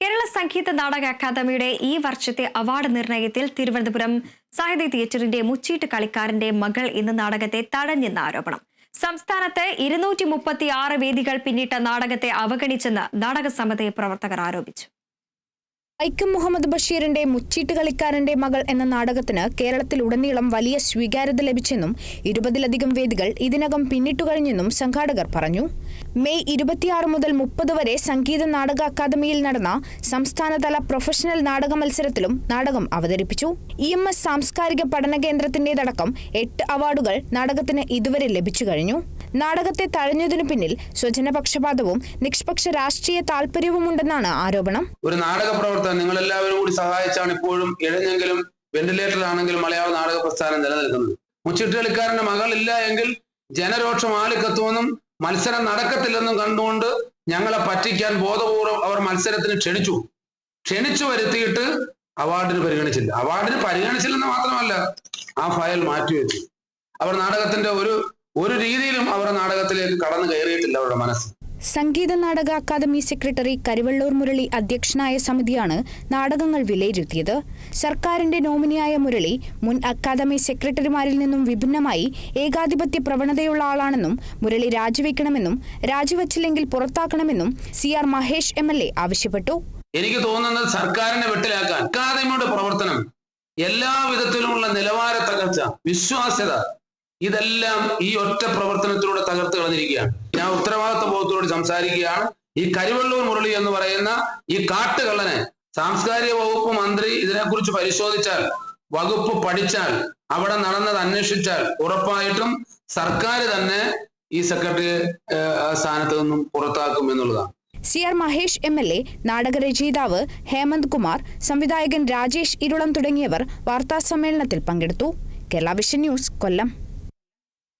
കേരള സംഗീത നാടക അക്കാദമിയുടെ ഈ വർഷത്തെ അവാർഡ് നിർണയത്തിൽ തിരുവനന്തപുരം സാഹിത്യ തിയേറ്ററിന്റെ മുച്ചീട്ട് കളിക്കാരന്റെ മകൾ എന്ന നാടകത്തെ തടഞ്ഞെന്ന ആരോപണം. സംസ്ഥാനത്ത് ഇരുന്നൂറ്റി മുപ്പത്തി ആറ് വേദികൾ പിന്നിട്ട നാടകത്തെ അവഗണിച്ചെന്ന് നാടക സമിതി പ്രവർത്തകർ ആരോപിച്ചു. വൈക്കം മുഹമ്മദ് ബഷീറിന്റെ മുച്ചീട്ട് കളിക്കാരന്റെ മകൾ എന്ന നാടകത്തിന് കേരളത്തിലുടനീളം വലിയ സ്വീകാര്യത ലഭിച്ചെന്നും ഇരുപതിലധികം വേദികൾ ഇതിനകം പിന്നിട്ടുകഴിഞ്ഞെന്നും സംഘാടകർ പറഞ്ഞു. മെയ് ഇരുപത്തിയാറ് മുതൽ മുപ്പത് വരെ സംഗീത നാടക അക്കാദമിയിൽ നടന്ന സംസ്ഥാനതല പ്രൊഫഷണൽ നാടക മത്സരത്തിലും നാടകം അവതരിപ്പിച്ചു. ഇ എം എസ് സാംസ്കാരിക പഠന കേന്ദ്രത്തിന്റേതടക്കം എട്ട് അവാർഡുകൾ നാടകത്തിന് ഇതുവരെ ലഭിച്ചു കഴിഞ്ഞു. നാടകത്തെ തഴഞ്ഞതിനു പിന്നിൽ സ്വജനപക്ഷപാതവും നിഷ്പക്ഷ രാഷ്ട്രീയ താൽപര്യവുമുണ്ടെന്നാണ് ആരോപണം. ഒരു നാടക പ്രവർത്തനം നിങ്ങൾ എല്ലാവരും കൂടി സഹായിച്ചാണ് ഇപ്പോഴും എഴുന്നെങ്കിലും വെന്റിലേറ്റർ ആണെങ്കിലും മലയാള നാടക പ്രസ്ഥാനം നിലനിൽക്കുന്നത്. കളിക്കാരന്റെ മകളില്ല എങ്കിൽ ജനരോക്ഷം ആളിക്കത്തുമെന്നും മത്സരം നടക്കത്തില്ലെന്നും കണ്ടുകൊണ്ട് ഞങ്ങളെ പറ്റിക്കാൻ ബോധപൂർവം അവർ മത്സരത്തിന് ക്ഷണിച്ചു. ക്ഷണിച്ചു വരുത്തിയിട്ട് അവാർഡിന് പരിഗണിച്ചില്ല. അവാർഡിന് പരിഗണിച്ചില്ലെന്ന് മാത്രമല്ല ആ ഫയൽ മാറ്റിവെച്ചു. അവർ നാടകത്തിന്റെ ഒരു ഒരു രീതിയിലും അവർ നാടകത്തിലേക്ക് കടന്നു കയറിയിട്ടില്ല അവരുടെ മനസ്സ്. സംഗീത നാടക അക്കാദമി സെക്രട്ടറി കരിവള്ളൂർ മുരളി അധ്യക്ഷനായ സമിതിയാണ് നാടകങ്ങൾ വിലയിരുത്തിയത്. സർക്കാരിന്റെ നോമിനിയായ മുരളി മുൻ അക്കാദമി സെക്രട്ടറിമാരിൽ നിന്നും വിഭിന്നമായി ഏകാധിപത്യ പ്രവണതയുള്ള ആളാണെന്നും മുരളി രാജിവെക്കണമെന്നും രാജിവച്ചില്ലെങ്കിൽ പുറത്താക്കണമെന്നും C R Mahesh M L A ആവശ്യപ്പെട്ടു. എനിക്ക് തോന്നുന്നത് സർക്കാരിനെ വെട്ടിലാക്കാൻ അക്കാദമിയുടെ പ്രവർത്തനം എല്ലാ വിധത്തിലുമുള്ള നിലവാര തകർച്ച വിശ്വാസ്യത ഇതെല്ലാം ഈ ഒറ്റ പ്രവർത്തനത്തിലൂടെ തകർത്ത് കളഞ്ഞിരിക്കുകയാണ്. ഞാൻ ഉത്തരവാദിത്വ ബോധത്തോട് സംസാരിക്കുകയാണ്. ഈ കരിവള്ളൂർ മുരളി എന്ന് പറയുന്ന ഈ കാട്ടുകള്ളനെ സാംസ്കാരിക വകുപ്പ് മന്ത്രി ഇതിനെക്കുറിച്ച് പരിശോധിച്ചാൽ വകുപ്പ് പഠിച്ചാൽ അവിടെ നടന്നത് അന്വേഷിച്ചാൽ ഉറപ്പായിട്ടും സർക്കാർ തന്നെ ഈ സെക്രട്ടറി സ്ഥാനത്ത് നിന്നും പുറത്താക്കും എന്നുള്ളതാണ്. C R Mahesh M L A നാടകരചയിതാവ് Hemanth Kumar സംവിധായകൻ രാജേഷ് ഇരുളം തുടങ്ങിയവർ വാർത്താസമ്മേളനത്തിൽ പങ്കെടുത്തു. Kerala vision news Kollam.